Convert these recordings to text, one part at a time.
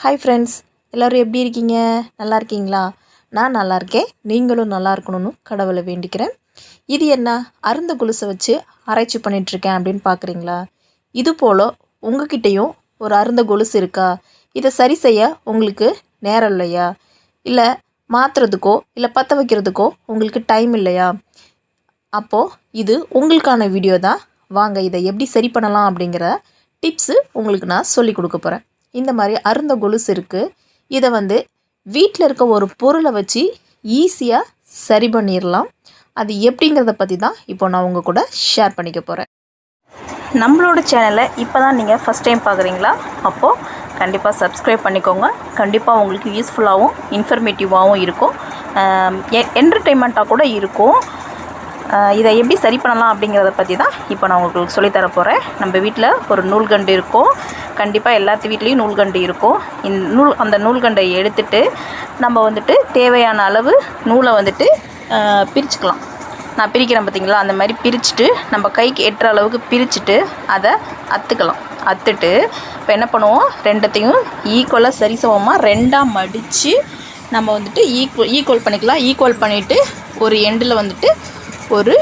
Hi friends எல்லோரும் எப்படி இருக்கீங்க? நல்லா இருக்கீங்களா? நான் நல்லா இருக்கேன். நீங்களும் நல்லா இருக்கணும்னு கடவுளை வேண்டிக்கிறேன். இது என்ன? அருந்த கொலுசை வச்சு ஆராய்ச்சி பண்ணிகிட்ருக்கேன் அப்படின்னு பார்க்குறீங்களா இது போல் உங்ககிட்டயும் ஒரு அருந்த கொலுசு இருக்கா? இதை சரி செய்ய உங்களுக்கு நேரம் இல்லையா? இல்லை மாற்றுறதுக்கோ இல்லை பற்ற வைக்கிறதுக்கோ உங்களுக்கு டைம் இல்லையா? அப்போது இது உங்களுக்கான வீடியோ தான். வாங்க இதை எப்படி சரி பண்ணலாம் அப்படிங்கிற டிப்ஸு உங்களுக்கு நான் சொல்லி கொடுக்க போகிறேன் இந்த மாதிரி அருந்த கொலுசு இருக்குது இதை வந்து வீட்டில் இருக்க ஒரு பொருளை வச்சு ஈஸியாக சரி பண்ணிடலாம் அது எப்படிங்கிறத பற்றி தான் இப்போ நான் உங்கள் கூட ஷேர் பண்ணிக்க போகிறேன் நம்மளோட சேனலை இப்போ தான் நீங்கள் ஃபஸ்ட் டைம் பார்க்குறீங்களா அப்போது கண்டிப்பாக சப்ஸ்கிரைப் பண்ணிக்கோங்க. கண்டிப்பாக உங்களுக்கு யூஸ்ஃபுல்லாகவும் இன்ஃபர்மேட்டிவாகவும் இருக்கும். என்டர்டெயின்மெண்ட்டாக கூட இருக்கும். இதை எப்படி சரி பண்ணலாம் அப்படிங்கிறத பற்றி தான் இப்போ நான் உங்களுக்கு சொல்லித்தர போகிறேன் நம்ம வீட்டில் ஒரு நூல்கண்டு இருக்கும். கண்டிப்பாக எல்லாத்து வீட்லேயும் நூல்கண்டு இருக்கும். இந்த நூல் அந்த நூல்கண்டை எடுத்துட்டு நம்ம வந்துட்டு தேவையான அளவு நூலை வந்துட்டு பிரிச்சுக்கலாம். நான் பிரிக்கிறேன் பார்த்தீங்களா அந்த மாதிரி பிரிச்சுட்டு நம்ம கைக்கு எட்டுற அளவுக்கு பிரிச்சுட்டு அதை அத்துக்கலாம். அத்துட்டு இப்போ என்ன பண்ணுவோம்? ரெண்டத்தையும் ஈக்குவலாக சரிசமமாக ரெண்டாக மடித்து நம்ம வந்துட்டு ஈக்குவல் ஈக்குவல் பண்ணிக்கலாம். ஈக்குவல் பண்ணிவிட்டு ஒரு எண்டில் வந்துட்டு ஒரு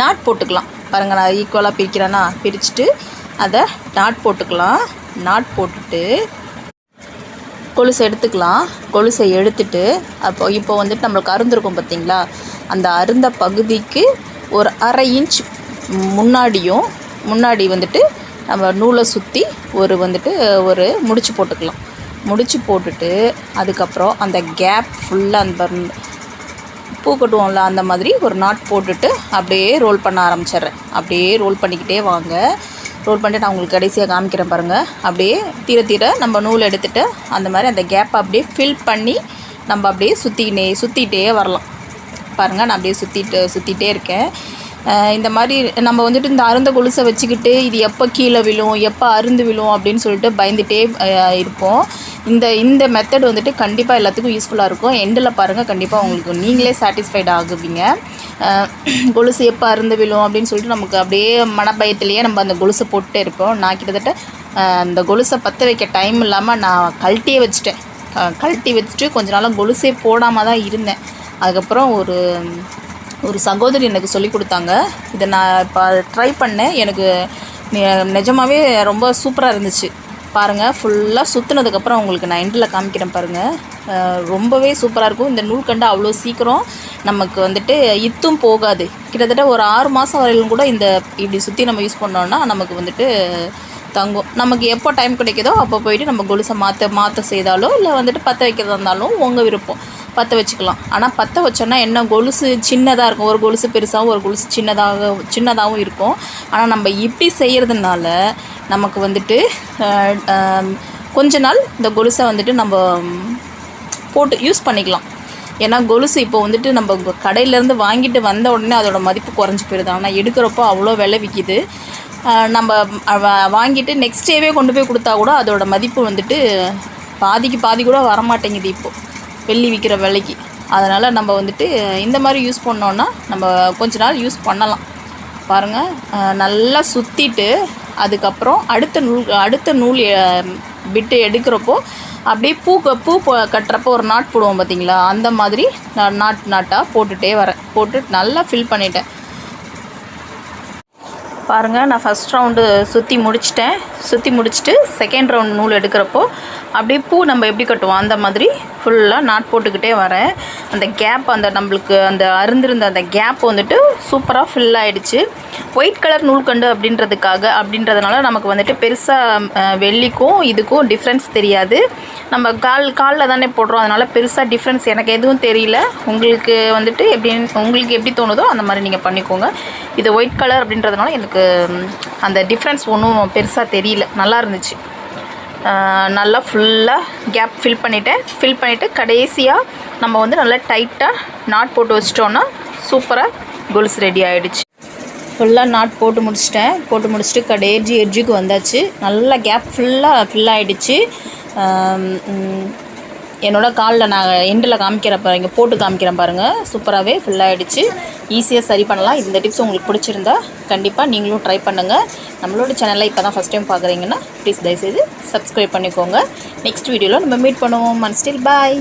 நாட் போட்டுக்கலாம். பாருங்கள் நான் ஈக்குவலாக பிரிக்கிறேன்னா பிரிச்சுட்டு அதை நாட் போட்டுக்கலாம். நாட் போட்டுட்டு கொலுசை எடுத்துக்கலாம். கொலுசை எடுத்துட்டு அப்போ இப்போ வந்துட்டு நம்மளுக்கு அருந்திருக்கும் பார்த்தீங்களா? அந்த அருந்த பகுதிக்கு ஒரு அரை இன்ச் முன்னாடியும் முன்னாடி வந்துட்டு நம்ம நூலை சுற்றி ஒரு வந்துட்டு ஒரு முடிச்சு போட்டுக்கலாம். முடிச்சு போட்டுட்டு அதுக்கப்புறம் அந்த கேப் ஃபுல்லாக அந்த பூ கட்டுவோம்ல அந்த மாதிரி ஒரு நாட் போட்டுட்டு அப்படியே ரோல் பண்ண ஆரம்பிச்சிடுறேன். அப்படியே ரோல் பண்ணிக்கிட்டே வாங்க. ரோல் பண்ணிட்டு நான் உங்களுக்கு கடைசியாக காமிக்கிறேன் பாருங்கள் அப்படியே தீர தீர நம்ம நூல் எடுத்துகிட்டு அந்த மாதிரி அந்த கேப்பை அப்படியே ஃபில் பண்ணி நம்ம அப்படியே சுற்றிக்கினே சுற்றிக்கிட்டே வரலாம். பாருங்கள் நான் அப்படியே சுற்றிட்டு சுற்றிட்டே இருக்கேன். இந்த மாதிரி நம்ம வந்துட்டு இந்த அருந்த கொலுசை வச்சுக்கிட்டு இது எப்போ கீழே விழும் எப்போ அருந்து விழும் அப்படின்னு சொல்லிட்டு பயந்துட்டே இருப்போம். இந்த இந்த மெத்தட் வந்துட்டு கண்டிப்பாக எல்லாத்துக்கும் யூஸ்ஃபுல்லாக இருக்கும். எண்டில் பாருங்கள் கண்டிப்பாக உங்களுக்கு நீங்களே சாட்டிஸ்ஃபைட் ஆகுவீங்க. கொலுசு எப்போ அருந்து விழும் அப்படின்னு சொல்லிட்டு நமக்கு அப்படியே மனபயத்திலேயே நம்ம அந்த கொலுசை போட்டுட்டே இருப்போம். நான் கிட்டத்தட்ட அந்த கொலுசை பற்ற வைக்க டைம் இல்லாமல் நான் கழட்டியே வச்சுட்டேன். கழட்டி வச்சுட்டு கொஞ்ச நாளாக கொலுசே போடாமல் தான் இருந்தேன். அதுக்கப்புறம் ஒரு ஒரு சகோதரி எனக்கு சொல்லி கொடுத்தாங்க. இதை நான் இப்போ ட்ரை பண்ணேன். எனக்கு நிஜமாகவே ரொம்ப சூப்பராக இருந்துச்சு. பாருங்கள் ஃபுல்லாக சுற்றுனதுக்கப்புறம் உங்களுக்கு நான் எண்டில் காமிக்கிறேன் பாருங்கள் ரொம்பவே சூப்பராக இருக்கும். இந்த நூல்கண்டு அவ்வளோ சீக்கிரம் நமக்கு வந்துட்டு இத்தும் போகாது. கிட்டத்தட்ட ஒரு ஆறு மாதம் வரையிலும் கூட இந்த இப்படி சுற்றி நம்ம யூஸ் பண்ணோன்னா நமக்கு வந்துட்டு தங்கும். நமக்கு எப்போ டைம் கிடைக்குதோ அப்போ போயிட்டு நம்ம கொலுசை மாற்ற மாற்ற செய்தாலோ இல்லை வந்துட்டு பற்ற வைக்கிறதா இருந்தாலும் உங்கள் விருப்பம். பற்ற வச்சுக்கலாம். ஆனால் பற்ற வச்சோன்னா என்ன கொலுசு சின்னதாக இருக்கும். ஒரு கொலுசு பெருசாகவும் ஒரு கொலுசு சின்னதாக சின்னதாகவும் இருக்கும். ஆனால் நம்ம இப்படி செய்கிறதுனால நமக்கு வந்துட்டு கொஞ்ச நாள் இந்த கொலுசை வந்துட்டு நம்ம போட்டு யூஸ் பண்ணிக்கலாம். ஏன்னா கொலுசு இப்போ வந்துட்டு நம்ம கடையிலேருந்து வாங்கிட்டு வந்த உடனே அதோட மதிப்பு குறைஞ்சி போயிடுது ஆனால் எடுக்கிறப்போ அவ்வளோ விலை விற்கிது நம்ம வாங்கிட்டு நெக்ஸ்ட் டேவே கொண்டு போய் கொடுத்தா கூட அதோட மதிப்பு வந்துட்டு பாதிக்கு பாதி கூட வரமாட்டேங்குது இப்போது வெள்ளி விற்கிற விலைக்கு. அதனால் நம்ம வந்துட்டு இந்த மாதிரி யூஸ் பண்ணோன்னா நம்ம கொஞ்ச நாள் யூஸ் பண்ணலாம். பாருங்கள் நல்லா சுற்றிட்டு அதுக்கப்புறம் அடுத்த நூல் அடுத்த நூல் பிட்டு எடுக்கிறப்போ அப்படியே பூ க- பூ கட்டுறப்போ ஒரு நாட் போடுவோம் பார்த்தீங்களா அந்த மாதிரி நான் நாட் நாட்டாக போட்டுகிட்டே வரேன். போட்டு நல்லா ஃபில் பண்ணிட்டேன். பாருங்கள் நான் ஃபஸ்ட் ரவுண்டு சுற்றி முடிச்சிட்டேன். சுற்றி முடிச்சுட்டு செகண்ட் ரவுண்ட் நூல் எடுக்கிறப்போ அப்படியே பூ நம்ம எப்படி கட்டுவோம்? அந்த மாதிரி ஃபுல்லாக நாட் போட்டுக்கிட்டே வரேன். அந்த கேப் அந்த நம்மளுக்கு அந்த அருந்திருந்த அந்த கேப் வந்துட்டு சூப்பராக ஃபில் ஆகிடுச்சு ஒயிட் கலர் நூல்கண்டு அப்படின்றதுக்காக அப்படின்றதுனால நமக்கு வந்துட்டு பெருசாக வெள்ளிக்கும் இதுக்கும் டிஃப்ரென்ஸ் தெரியாது. நம்ம கால் காலில் தானே போடுறோம். அதனால் பெருசாக டிஃப்ரென்ஸ் எனக்கு எதுவும் தெரியல. உங்களுக்கு வந்துட்டு எப்படி உங்களுக்கு எப்படி தோணுதோ அந்த மாதிரி நீங்கள் பண்ணிக்கோங்க. இது ஒயிட் கலர் அப்படின்றதுனால எனக்கு அந்த டிஃப்ரென்ஸ் ஒன்றும் பெருசாக தெரியல. நல்லா இருந்துச்சு. நல்லா ஃபுல்லாக கேப் ஃபில் பண்ணிவிட்டேன் ஃபில் பண்ணிவிட்டு கடைசியாக நம்ம வந்து நல்லா டைட்டாக நாட் போட்டு வச்சிட்டோன்னா சூப்பராக கொலுசு ரெடி ஆகிடுச்சு ஃபுல்லாக நாட் போட்டு முடிச்சிட்டேன். போட்டு முடிச்சுட்டு கடைசி எட்ஜுக்கு வந்தாச்சு. நல்லா கேப் ஃபுல்லாக ஃபில் ஆகிடுச்சு என்னோட காலில் நான் எண்டில் காமிக்கிறேன் பாருங்க போட்டு காமிக்கிறேன் பாருங்கள் சூப்பராகவே ஃபுல்லாகிடுச்சு ஈஸியாக சரி பண்ணலாம். இந்த டிப்ஸ் உங்களுக்கு பிடிச்சிருந்தா கண்டிப்பாக நீங்களும் ட்ரை பண்ணுங்கள் நம்மளோட சேனலில் இப்போ தான் ஃபஸ்ட் டைம் பார்க்குறீங்கன்னா ப்ளீஸ் தயவுசெய்து சப்ஸ்கிரைப் பண்ணிக்கோங்க. நெக்ஸ்ட் வீடியோவில் நம்ம மீட் பண்ணுவோம். மன் ஸ்டில் பாய்